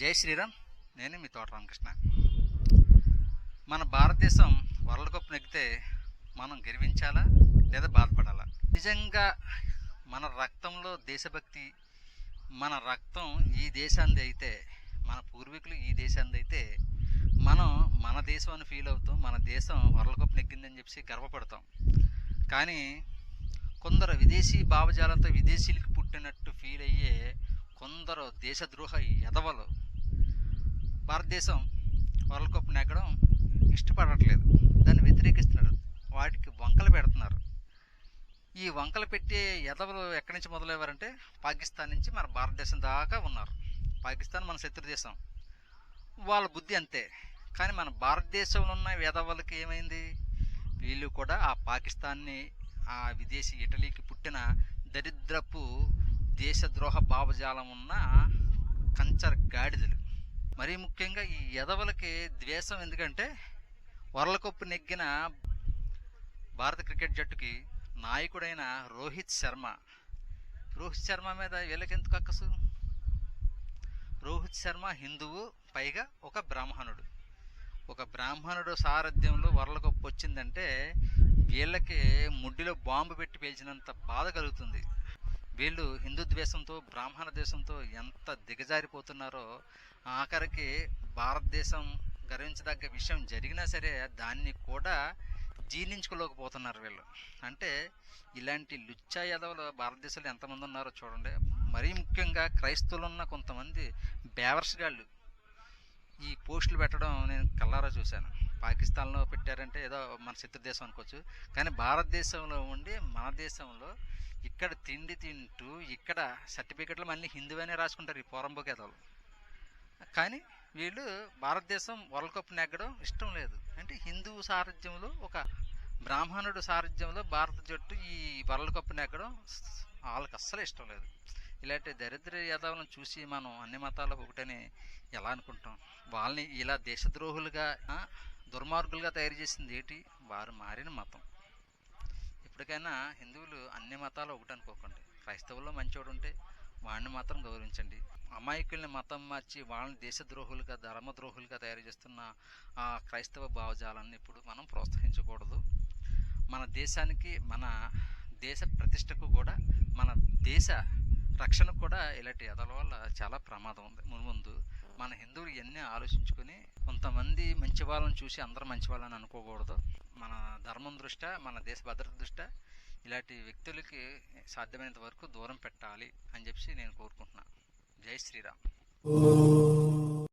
జై శ్రీరామ్. నేను మీ తోట రామకృష్ణ. మన భారతదేశం వరల్డ్ కప్ నెగ్గితే మనం గర్వించాలా లేదా బాధపడాలా? నిజంగా మన రక్తంలో దేశభక్తి మన రక్తం ఈ దేశాంది అయితే మన పూర్వీకులు ఈ దేశాన్ని అయితే మనం మన దేశం అని ఫీల్ అవుతాం మన దేశం వరల్డ్ కప్ నెగ్గిందని చెప్పి గర్వపడతాం. కానీ కొందరు విదేశీ భావజాలంతో విదేశీలకు పుట్టినట్టు ఫీల్ అయ్యే కొందరు దేశద్రోహ ఎదవలు భారతదేశం వరల్డ్ కప్ నెగ్గడం ఇష్టపడట్లేదు. దాన్ని వ్యతిరేకిస్తున్నారు. వాటికి వంకలు పెడుతున్నారు. ఈ వంకలు పెట్టే ఎదవలు ఎక్కడి నుంచి మొదలయ్యారంటే పాకిస్తాన్ నుంచి మన భారతదేశం దాకా ఉన్నారు. పాకిస్తాన్ మన శత్రు దేశం. వాళ్ళ బుద్ధి అంతే. కానీ మన భారతదేశంలో ఉన్న ఎదవలకి ఏమైంది? వీళ్ళు కూడా ఆ పాకిస్తాన్ని ఆ విదేశీ ఇటలీకి పుట్టిన దరిద్రపు దేశద్రోహ భావజాలం ఉన్న కంచర్ గాడిదలు. మరీ ముఖ్యంగా ఈ ఎదవలకి ద్వేషం ఎందుకంటే వరలకొప్పు నెగ్గిన భారత క్రికెట్ జట్టుకి నాయకుడైన రోహిత్ శర్మ. రోహిత్ శర్మ మీద వీళ్ళకి ఎందుకు అక్కసు? రోహిత్ శర్మ హిందువు పైగా ఒక బ్రాహ్మణుడు. ఒక బ్రాహ్మణుడు సారథ్యంలో వరలకొప్పు వచ్చిందంటే వీళ్ళకి ముడ్డిలో బాంబు పెట్టి పేల్చినంత బాధ కలుగుతుంది. వీళ్ళు హిందూ ద్వేషంతో బ్రాహ్మణ దేశంతో ఎంత దిగజారిపోతున్నారో ఆఖరికి భారతదేశం గర్వించదగ్గ విషయం జరిగినా సరే దాన్ని కూడా జీర్ణించుకోలేకపోతున్నారు వీళ్ళు. అంటే ఇలాంటి లుచ్చా యాదవులు భారతదేశంలో ఎంతమంది ఉన్నారో చూడండి. మరీ ముఖ్యంగా క్రైస్తవులు ఉన్న కొంతమంది బేవర్స్ గాళ్ళు. ఈ పోస్టులు పెట్టడం నేను కల్లారా చూశాను. పాకిస్తాన్లో పెట్టారంటే ఏదో మన శత్రు దేశం అనుకోవచ్చు. కానీ భారతదేశంలో ఉండి మన దేశంలో ఇక్కడ తిండి తింటూ ఇక్కడ సర్టిఫికెట్లు మళ్ళీ హిందువనే రాసుకుంటారు ఈ పోరంబోకేదాలు కానీ వీళ్ళు భారతదేశం వరల్డ్ కప్ నెగ్గడం ఇష్టం లేదు. అంటే హిందూ సారథ్యంలో ఒక బ్రాహ్మణుడు సారథ్యంలో భారత జట్టు ఈ వరల్డ్ కప్ నెగ్గడం వాళ్ళకి అస్సలు ఇష్టం లేదు. ఇలాంటి దరిద్ర యాదవులను చూసి మనం అన్ని మతాలకు ఒకటని ఎలా అనుకుంటాం? వాళ్ళని ఇలా దేశద్రోహులుగా దుర్మార్గులుగా తయారు చేసింది ఏంటి? వారు మారిన మతం. ఇప్పటికైనా హిందువులు అన్ని మతాలు ఒకటి అనుకోకండి. క్రైస్తవుల్లో మంచివాడు ఉంటే వాడిని మాత్రం గౌరవించండి. అమాయకుల్ని మతం మార్చి వాళ్ళని దేశద్రోహులుగా ధర్మద్రోహులుగా తయారు చేస్తున్న ఆ క్రైస్తవ భావజాలాన్ని ఇప్పుడు మనం ప్రోత్సహించకూడదు. మన దేశానికి మన దేశ ప్రతిష్టకు కూడా మన దేశ రక్షణకు కూడా ఇలాంటి ఎదల వల్ల చాలా ప్రమాదం ఉంది. మున్ముందు మన హిందువులు ఇవన్నీ ఆలోచించుకొని కొంతమంది మంచి వాళ్ళని చూసి అందరూ మంచి వాళ్ళని అనుకోకూడదు. మన ధర్మం దృష్ట్యా మన దేశ భద్రత దృష్ట్యా ఇలాంటి వ్యక్తులకి సాధ్యమైనంత వరకు దూరం పెట్టాలి అని చెప్పి నేను కోరుకుంటున్నాను జై శ్రీరామ్.